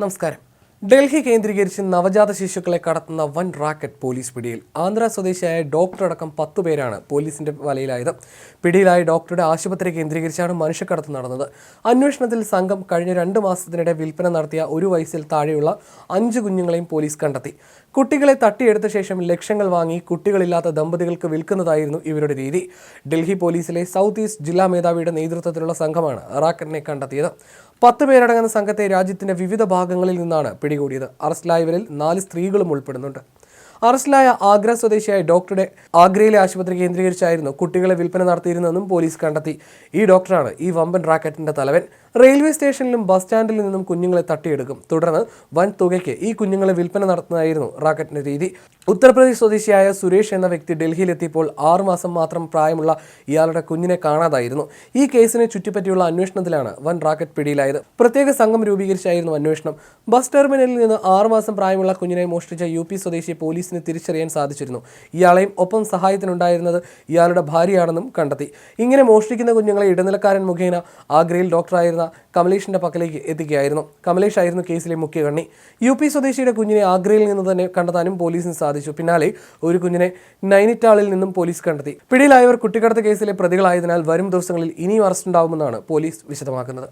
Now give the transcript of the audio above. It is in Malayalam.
നമസ്കാരം. ഡൽഹി കേന്ദ്രീകരിച്ച് നവജാത ശിശുക്കളെ കടത്തുന്ന വൻ റാക്കറ്റ് പോലീസ് പിടിയിൽ. ആന്ധ്ര സ്വദേശിയായ ഡോക്ടർ അടക്കം പത്തു പേരാണ് പോലീസിന്റെ വലയിലായത്. പിടിയിലായ ഡോക്ടറുടെ ആശുപത്രി കേന്ദ്രീകരിച്ചാണ് മനുഷ്യക്കടത്ത് നടന്നത്. അന്വേഷണത്തിൽ സംഘം കഴിഞ്ഞ രണ്ട് മാസത്തിനിടെ വിൽപ്പന നടത്തിയ ഒരു വയസ്സിൽ താഴെയുള്ള അഞ്ച് കുഞ്ഞുങ്ങളെയും പോലീസ് കണ്ടെത്തി. കുട്ടികളെ തട്ടിയെടുത്ത ശേഷം ലക്ഷങ്ങൾ വാങ്ങി കുട്ടികളില്ലാത്ത ദമ്പതികൾക്ക് വിൽക്കുന്നതായിരുന്നു ഇവരുടെ രീതി. ഡൽഹി പോലീസിലെ സൗത്ത് ഈസ്റ്റ് ജില്ലാ മേധാവിയുടെ നേതൃത്വത്തിലുള്ള സംഘമാണ് റാക്കറ്റിനെ കണ്ടെത്തിയത്. പത്ത് പേരടങ്ങുന്ന സംഘത്തെ രാജ്യത്തിന്റെ വിവിധ ഭാഗങ്ങളിൽ നിന്നാണ് പിടികൂടിയത്. അറസ്റ്റിലായവരിൽ നാല് സ്ത്രീകളും ഉൾപ്പെടുന്നുണ്ട്. അറസ്റ്റിലായ ആഗ്ര സ്വദേശിയായ ഡോക്ടറുടെ ആഗ്രയിലെ ആശുപത്രി കേന്ദ്രീകരിച്ചായിരുന്നു കുട്ടികളെ വിൽപ്പന നടത്തിയിരുന്നതെന്നും പോലീസ് കണ്ടെത്തി. ഈ ഡോക്ടറാണ് ഈ വമ്പൻ റാക്കറ്റിന്റെ തലവൻ. റെയിൽവേ സ്റ്റേഷനിലും ബസ് സ്റ്റാൻഡിൽ നിന്നും കുഞ്ഞുങ്ങളെ തട്ടിയെടുക്കും. തുടർന്ന് വൻ തുകയ്ക്ക് ഈ കുഞ്ഞുങ്ങളെ വിൽപ്പന നടത്തുന്നതായിരുന്നു റാക്കറ്റിന്റെ രീതി. ഉത്തർപ്രദേശ് സ്വദേശിയായ സുരേഷ് എന്ന വ്യക്തി ഡൽഹിയിലെത്തിയപ്പോൾ ആറുമാസം മാത്രം പ്രായമുള്ള ഇയാളുടെ കുഞ്ഞിനെ കാണാതായിരുന്നു. ഈ കേസിനെ ചുറ്റിപ്പറ്റിയുള്ള അന്വേഷണത്തിലാണ് വൻ റാക്കറ്റ് പിടിയിലായത്. പ്രത്യേക സംഘം രൂപീകരിച്ചായിരുന്നു അന്വേഷണം. ബസ് ടെർമിനലിൽ നിന്ന് ആറുമാസം പ്രായമുള്ള കുഞ്ഞിനെ മോഷ്ടിച്ച യു പി സ്വദേശിയെ പോലീസിന് തിരിച്ചറിയാൻ സാധിച്ചിരുന്നു. ഇയാളെയും ഒപ്പം സഹായത്തിനുണ്ടായിരുന്നത് ഇയാളുടെ ഭാര്യയാണെന്നും കണ്ടെത്തി. ഇങ്ങനെ മോഷ്ടിക്കുന്ന കുഞ്ഞുങ്ങളെ ഇടനിലക്കാരൻ മുഖേന ആഗ്രയിൽ ഡോക്ടറായിരുന്ന കമലേഷിന്റെ പക്കലേക്ക് എത്തിക്കുകയായിരുന്നു കമലേഷ് ആയിരുന്നു കേസിലെ മുഖ്യ കണ്ണി. യു പി സ്വദേശിയുടെ കുഞ്ഞിനെ ആഗ്രയിൽ നിന്ന് തന്നെ കണ്ടെത്താനും പോലീസിന് സാധിച്ചു. പിന്നാലെ ഒരു കുഞ്ഞിനെ നൈനിറ്റാളിൽ നിന്നും പോലീസ് കണ്ടെത്തി. പിടിയിലായവർ കുട്ടിക്കടത്ത് കേസിലെ പ്രതികളായതിനാൽ വരും ദിവസങ്ങളിൽ ഇനിയും അറസ്റ്റ് ഉണ്ടാവുമെന്നാണ് പോലീസ് വിശദമാക്കുന്നത്.